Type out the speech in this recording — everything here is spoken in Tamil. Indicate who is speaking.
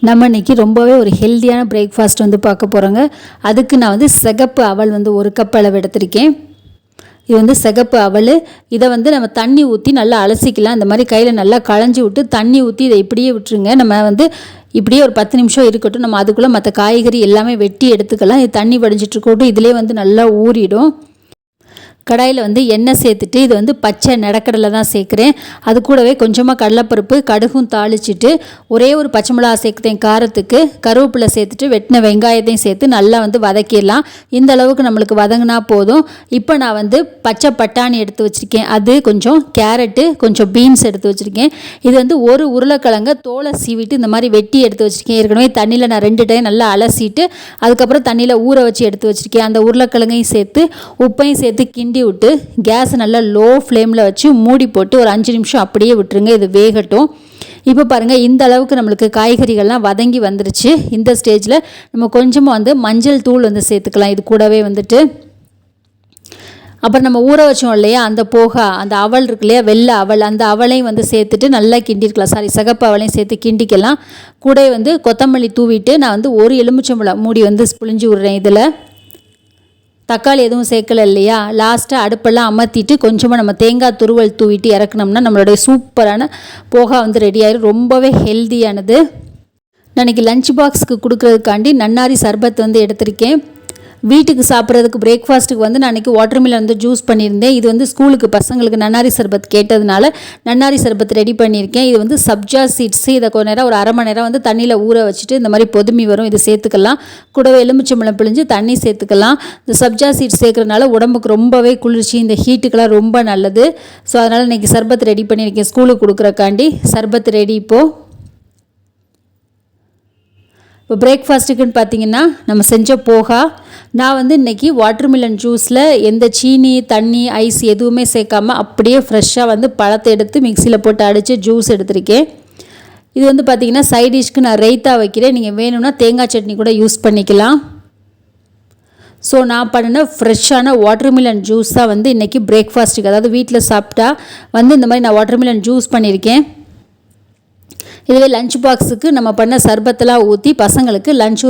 Speaker 1: நம்ம இன்னைக்கு ரொம்பவே ஒரு ஹெல்த்தியான பிரேக்ஃபாஸ்ட் வந்து பார்க்க போகிறோங்க அதுக்கு நான் வந்து சிகப்பு அவல் வந்து ஒரு கப் அளவு எடுத்திருக்கேன். இது வந்து சிகப்பு அவல். இதை வந்து நம்ம தண்ணி ஊற்றி நல்லா அலசிக்கலாம். இந்த மாதிரி கையில் நல்லா களைஞ்சி விட்டு தண்ணி ஊற்றி இதை இப்படியே விட்டுருங்க. நம்ம வந்து இப்படியே ஒரு பத்து நிமிஷம் இருக்கட்டும். நம்ம அதுக்குள்ளே மற்ற காய்கறி எல்லாமே வெட்டி எடுத்துக்கலாம். இது தண்ணி வடிஞ்சிட்டு இருக்கட்டும். இதிலே வந்து நல்லா ஊறிடும். கடாயில் வந்து எண்ணெய் சேர்த்துட்டு இது வந்து பச்சை நிலக்கடலை தான் சேர்க்குறேன். அது கூடவே கொஞ்சமாக கடலைப்பருப்பு கடுகும் தாளிச்சிட்டு ஒரே ஒரு பச்சை மிளகா சேர்க்குறேன் காரத்துக்கு. கருவேப்பிலை சேர்த்துட்டு வெட்டின வெங்காயத்தையும் சேர்த்து நல்லா வந்து வதக்கிடலாம். இந்த அளவுக்கு நம்மளுக்கு வதங்கினா போதும். இப்போ நான் வந்து பச்சை பட்டாணி எடுத்து வச்சுருக்கேன். அது கொஞ்சம் கேரட்டு கொஞ்சம் பீன்ஸ் எடுத்து வச்சுருக்கேன். இது வந்து ஒரு உருளைக்கிழங்க தோலை சீவிட்டு இந்த மாதிரி வெட்டி எடுத்து வச்சுருக்கேன். ஏற்கனவே தண்ணியில் நான் ரெண்டு டைம் நல்லா அலசிட்டு அதுக்கப்புறம் தண்ணியில் ஊற வச்சு எடுத்து வச்சுருக்கேன். அந்த உருளைக்கிழங்கையும் சேர்த்து உப்பையும் சேர்த்து கிண்டி விட்டு கேஸை நல்லா லோ ஃப்ளேமில் வச்சு மூடி போட்டு ஒரு அஞ்சு நிமிஷம் அப்படியே விட்டுருங்க. இது வேகட்டும். இப்போ பாருங்கள் இந்த அளவுக்கு நம்மளுக்கு காய்கறிகள்லாம் வதங்கி வந்துருச்சு. இந்த ஸ்டேஜில் நம்ம கொஞ்சமாக வந்து மஞ்சள் தூள் வந்து சேர்த்துக்கலாம். இது கூடவே வந்துட்டு. அப்புறம் நம்ம ஊற வச்சோம் இல்லையா அந்த போகா அந்த அவல் இருக்கு இல்லையா வெள்ளை அவல் அந்த அவளையும் வந்து சேர்த்துட்டு நல்லா கிண்டிருக்கலாம். சாரி சகப்பு அவளையும் சேர்த்து கிண்டிக்கலாம். கூட வந்து கொத்தமல்லி தூவிட்டு நான் வந்து ஒரு எலுமிச்சம்பழம் மூடி வந்து புளிஞ்சு விட்றேன் இதில். தக்காளி எதுவும் சேர்க்கல இல்லையா? லாஸ்ட்டாக அடுப்பெல்லாம் அமர்த்திட்டு கொஞ்சமாக நம்ம தேங்காய் துருவல் தூவிட்டு இறக்குனோம்னா நம்மளுடைய சூப்பரான போகா வந்து ரெடி ஆயிடும் ரொம்பவே ஹெல்தியானது நான் இன்றைக்கி லஞ்ச் பாக்ஸுக்கு கொடுக்குறதுக்காண்டி நன்னாரி சர்பத் வந்து எடுத்திருக்கேன். வீட்டுக்கு சாப்பிட்றதுக்கு பிரேக்ஃபாஸ்ட்டுக்கு வந்து நான் அன்றைக்கி வாட்டர்மிலன் வந்து ஜூஸ் பண்ணியிருந்தேன். இது வந்து ஸ்கூலுக்கு பசங்களுக்கு நன்னாரி சர்பத் கேட்டதுனால நன்னாரி சர்பத் ரெடி பண்ணியிருக்கேன். இது வந்து சப்ஜா சீட்ஸு இதை கொஞ்ச நேரம் ஒரு அரை மணி நேரம் வந்து தண்ணியில் ஊற வச்சுட்டு இந்த மாதிரி பொதுமி வரும் இது சேர்த்துக்கலாம். கூடவே எலுமிச்சம்பழம் பிழிஞ்சு தண்ணி சேர்த்துக்கலாம். இந்த சப்ஜா சீட்ஸ் சேர்க்குறதுனால உடம்புக்கு ரொம்பவே குளிர்ச்சி இந்த ஹீட்டுக்கெல்லாம் ரொம்ப நல்லது. ஸோ அதனால் இன்றைக்கி சர்பத் ரெடி பண்ணியிருக்கேன் ஸ்கூலுக்கு கொடுக்குறக்காண்டி. சர்பத் ரெடி இப்போது இப்போ பிரேக்ஃபாஸ்ட்டுக்குன்னு பார்த்தீங்கன்னா நம்ம செஞ்ச போகா நான் வந்து இன்றைக்கி வாட்டர்மிலன் ஜூஸில் எந்த சீனி தண்ணி ஐஸ் எதுவுமே சேர்க்காம அப்படியே ஃப்ரெஷ்ஷாக வந்து பழத்தை எடுத்து மிக்சியில் போட்டு அடித்து ஜூஸ் எடுத்திருக்கேன். இது வந்து பார்த்திங்கன்னா சைட் டிஷ்க்கு நான் ரைத்தா வைக்கிறேன். நீங்கள் வேணும்னா தேங்காய் சட்னி கூட யூஸ் பண்ணிக்கலாம். ஸோ நான் பண்ணின ஃப்ரெஷ்ஷான வாட்டர்மிலன் ஜூஸ் தான் வந்து இன்றைக்கி பிரேக்ஃபாஸ்ட்டுக்கு அதாவது வீட்டில் சாப்பிட்டா வந்து இந்த மாதிரி நான் வாட்டர்மிலன் ஜூஸ் பண்ணியிருக்கேன். இதுவே லஞ்ச் பாக்ஸுக்கு நம்ம பண்ண சர்பத்தெல்லாம் ஊற்றி பசங்களுக்கு லஞ்ச்